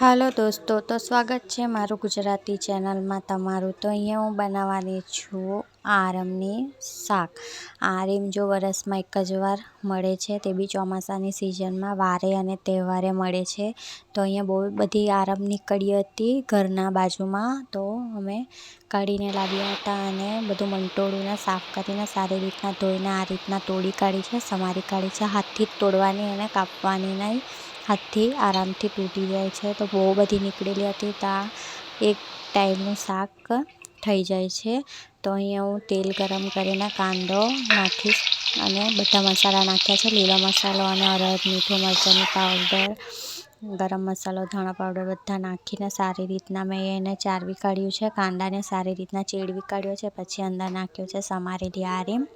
હાલો દોસ્તો તો સ્વાગત છે મારું ગુજરાતી ચેનલમાં તમારું. તો અહીંયા હું બનાવવાની છું આરમની શાક. આરીમ જો વરસમાં એક જ વાર મળે છે, તે બી ચોમાસાની સિઝનમાં વારે અને તહેવારે મળે છે. તો અહીંયા બહુ બધી આરમ નીકળી હતી ઘરના બાજુમાં. તો અમે કાઢીને લાવ્યા હતા અને બધું મંટોળીને સાફ કરીને સારી રીતના ધોઈને આ રીતના તોડી કાઢી છે. સમારી કાઢી છે. હાથથી જ તોડવાની અને કાપવાની નહીં, હાથથી આરામથી તૂટી જાય છે. તો બહુ બધી નીકળેલી હતી. ત્યાં એક ટાઈમનું શાક થઈ જાય છે. તો અહીંયા હું તેલ ગરમ કરીને કાંદો નાખીશ અને બધા મસાલા નાખ્યા છે. લીલો મસાલો અને અરદ મીઠું મરચાંની પાવડર ગરમ મસાલો, ધાણા પાવડર બધા નાખીને સારી રીતના મેં એને ચારવી કાઢ્યું છે. કાંદાને સારી રીતના ચેડવી કાઢ્યો છે. પછી અંદર નાખ્યો છે સમારેલી આરીમ.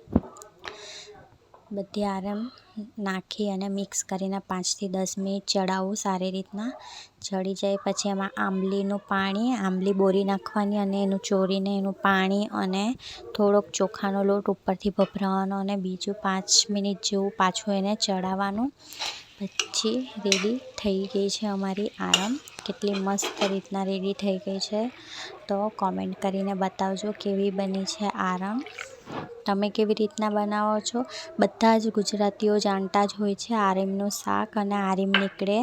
બધી આરામ નાખી અને મિક્સ કરીને પાંચથી દસ મિનિટ ચડાવવું સારી રીતના. ચડી જાય પછી એમાં આંબલીનું પાણી, આંબલી બોરી નાખવાની અને એનું ચોરીને એનું પાણી અને થોડોક ચોખાનો લોટ ઉપરથી ભભરાવાનો અને બીજું પાંચ મિનિટ જેવું પાછું એને ચડાવવાનું પછી રેડી થઈ ગઈ છે અમારી આરમ. કેટલી મસ્ત રીતના રેડી થઈ ગઈ છે. તો કોમેન્ટ કરીને બતાવજો કેવી બની છે આરમ તમે કેવી રીતના બનાવો છો? બધા જ ગુજરાતીઓ જાણતા જ હોય છે આરીમનું શાક અને આરીમ નીકળે.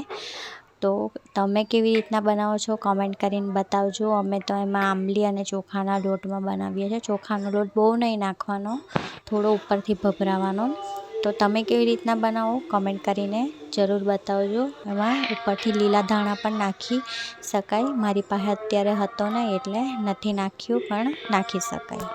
તો તમે કેવી રીતના બનાવો છો? કોમેન્ટ કરીને બતાવજો. અમે તો એમાં આંબલી અને ચોખાના લોટમાં બનાવીએ છીએ. ચોખાનો લોટ બહુ નહીં નાખવાનો, થોડો ઉપરથી ભભરાવાનો. તો તમે કેવી રીતના બનાવો? કમેન્ટ કરીને જરૂર બતાવજો. એમાં ઉપરથી લીલા ધાણા પણ નાખી શકાય. મારી પાસે અત્યારે હતો નહીં એટલે નથી નાખ્યું, પણ નાખી શકાય.